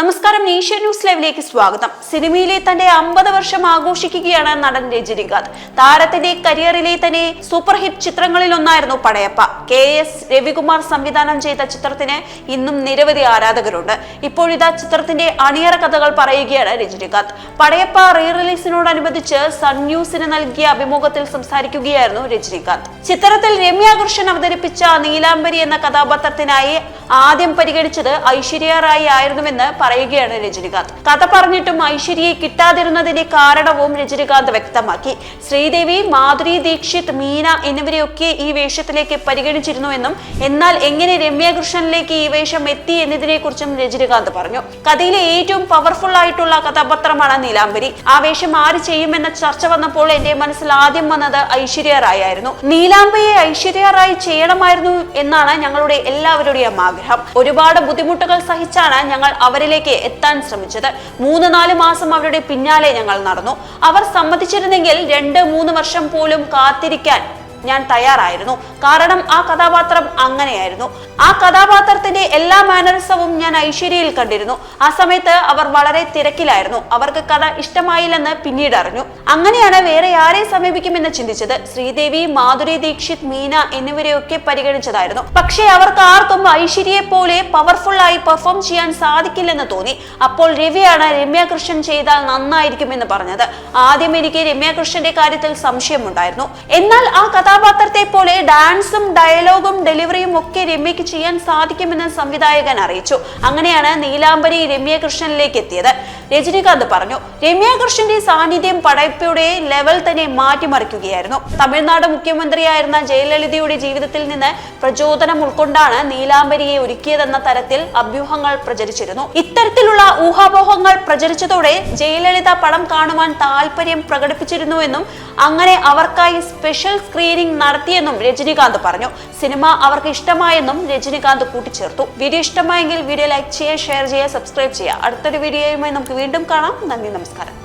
നമസ്കാരം Asia news ലൈവിലേക്ക് സ്വാഗതം. സിനിമയിലെ തന്റെ അമ്പത് വർഷം ആഘോഷിക്കുകയാണ് നടൻ രജനികാന്ത്. താരത്തിന്റെ കരിയറിലെ തന്നെ സൂപ്പർ ഹിറ്റ് ചിത്രങ്ങളിൽ ഒന്നായിരുന്നു പടയപ്പ. കെ എസ് രവികുമാർ സംവിധാനം ചെയ്ത ചിത്രത്തിന് ഇന്നും നിരവധി ആരാധകരുണ്ട്. ഇപ്പോഴിതാ ചിത്രത്തിന്റെ അണിയറ കഥകൾ പറയുകയാണ് രജനികാന്ത്. പടയപ്പ റീ റിലീസിനോടനുബന്ധിച്ച് സൺ ന്യൂസിന് നൽകിയ അഭിമുഖത്തിൽ സംസാരിക്കുകയായിരുന്നു രജനികാന്ത്. ചിത്രത്തിൽ രമ്യ അവതരിപ്പിച്ച നീലാംബരി എന്ന കഥാപാത്രത്തിനായി ആദ്യം പരിഗണിച്ചത് ഐശ്വര്യ റായി ആയിരുന്നുവെന്ന് പറയുകയാണ് രജനികാന്ത്. കഥ പറഞ്ഞിട്ടും ഐശ്വര്യയെ കിട്ടാതിരുന്നതിന്റെ കാരണവും രജനികാന്ത് വ്യക്തമാക്കി. ശ്രീദേവി മാധുരി ദീക്ഷിത് മീന എന്നിവരെയൊക്കെ ഈ വേഷത്തിലേക്ക് പരിഗണിച്ചിരുന്നുവെന്നും എന്നാൽ എങ്ങനെ രമ്യകൃഷ്ണനിലേക്ക് ഈ വേഷം എത്തി എന്നതിനെ കുറിച്ചും രജനികാന്ത് പറഞ്ഞു. കഥയിലെ ഏറ്റവും പവർഫുൾ ആയിട്ടുള്ള കഥാപാത്രമാണ് നീലാംബരി. ആ വേഷം ആര് ചെയ്യുമെന്ന ചർച്ച വന്നപ്പോൾ എന്റെ മനസ്സിൽ ആദ്യം വന്നത് ഐശ്വര്യ റായ് ആയിരുന്നു നീലാംബയെ ഐശ്വര്യ റായ് ചെയ്യണമായിരുന്നു എന്നാണ് ഞങ്ങളുടെ എല്ലാവരുടെയും ആഗ്രഹം. ഒരുപാട് ബുദ്ധിമുട്ടുകൾ സഹിച്ചാണ് ഞങ്ങൾ അവരിലേക്ക് എത്താൻ ശ്രമിച്ചത്. മൂന്ന് നാല് മാസം അവരുടെ പിന്നാലെ ഞങ്ങൾ നടന്നു. അവർ സമ്മതിച്ചിരുന്നെങ്കിൽ രണ്ട് മൂന്ന് വർഷം പോലും കാത്തിരിക്കാൻ ഞാൻ തയ്യാറായിരുന്നു. കാരണം ആ കഥാപാത്രം അങ്ങനെയായിരുന്നു. ആ കഥാപാത്രത്തിന്റെ എല്ലാ മാനറിസവും ഞാൻ ഐശ്വര്യയിൽ കണ്ടിരുന്നു. ആ സമയത്ത് അവർ വളരെ തിരക്കിലായിരുന്നു. അവർക്ക് കഥ ഇഷ്ടമായില്ലെന്ന് പിന്നീട് അറിഞ്ഞു. അങ്ങനെയാണ് വേറെ ആരെ സമീപിക്കുമെന്ന് ചിന്തിച്ചത്. ശ്രീദേവി മാധുരി ദീക്ഷിത് മീന എന്നിവരെയൊക്കെ പരിഗണിച്ചതായിരുന്നു. പക്ഷേ അവർക്ക് ആർക്കും ഐശ്വര്യയെ പോലെ പവർഫുൾ ആയി പെർഫോം ചെയ്യാൻ സാധിക്കില്ലെന്ന് തോന്നി. അപ്പോൾ രവിയാണ് രമ്യ കൃഷ്ണൻ ചെയ്താൽ നന്നായിരിക്കുമെന്ന് പറഞ്ഞത്. ആദ്യം എനിക്ക് രമ്യ കൃഷ്ണന്റെ കാര്യത്തിൽ സംശയമുണ്ടായിരുന്നു. എന്നാൽ ആ കഥാപാത്രത്തെ പോലെ ഡാൻസും ഡയലോഗും ഡെലിവറിയും ഒക്കെ രമ്യക്ക് ചെയ്യാൻ സാധിക്കുമെന്ന് സംവിധായകൻ അറിയിച്ചു. അങ്ങനെയാണ് നീലാംബരി രമ്യ കൃഷ്ണനിലേക്ക് എത്തിയത്. രജനീകാന്ത് പറഞ്ഞു രമ്യ കൃഷ്ണന്റെ സാന്നിധ്യം പടയപ്പയുടെ ലെവൽ തന്നെ മാറ്റിമറിക്കുകയായിരുന്നു. തമിഴ്നാട് മുഖ്യമന്ത്രിയായിരുന്ന ജയലളിതയുടെ ജീവിതത്തിൽ നിന്ന് പ്രചോദനം ഉൾക്കൊണ്ടാണ് നീലാംബരിയെ ഒരുക്കിയതെന്ന തരത്തിൽ അഭ്യൂഹങ്ങൾ പ്രചരിച്ചിരുന്നു. ഇത്തരത്തിലുള്ള ഊഹാപോഹങ്ങൾ പ്രചരിച്ചതോടെ ജയലളിത പടം കാണുവാൻ താല്പര്യം പ്രകടിപ്പിച്ചിരുന്നുവെന്നും അങ്ങനെ അവർക്കായി സ്പെഷ്യൽ സ്ക്രീനിംഗ് നടത്തിയെന്നും രജനീകാന്ത് പറഞ്ഞു. സിനിമ അവർക്ക് ഇഷ്ടമായെന്നും രജനീകാന്ത് കൂട്ടിച്ചേർത്തു. വീഡിയോ ഇഷ്ടമായെങ്കിൽ വീഡിയോ ലൈക്ക് ചെയ്യുക ഷെയർ ചെയ്യുക സബ്സ്ക്രൈബ് ചെയ്യുക. അടുത്തൊരു വീഡിയോയുമായി നമുക്ക് വീണ്ടും കാണാം. നന്ദി നമസ്കാരം.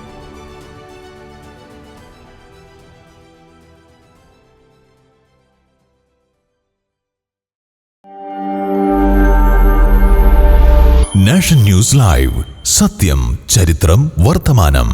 നാഷൻ ന്യൂസ് ലൈവ് സത്യം ചരിത്രം വർത്തമാനം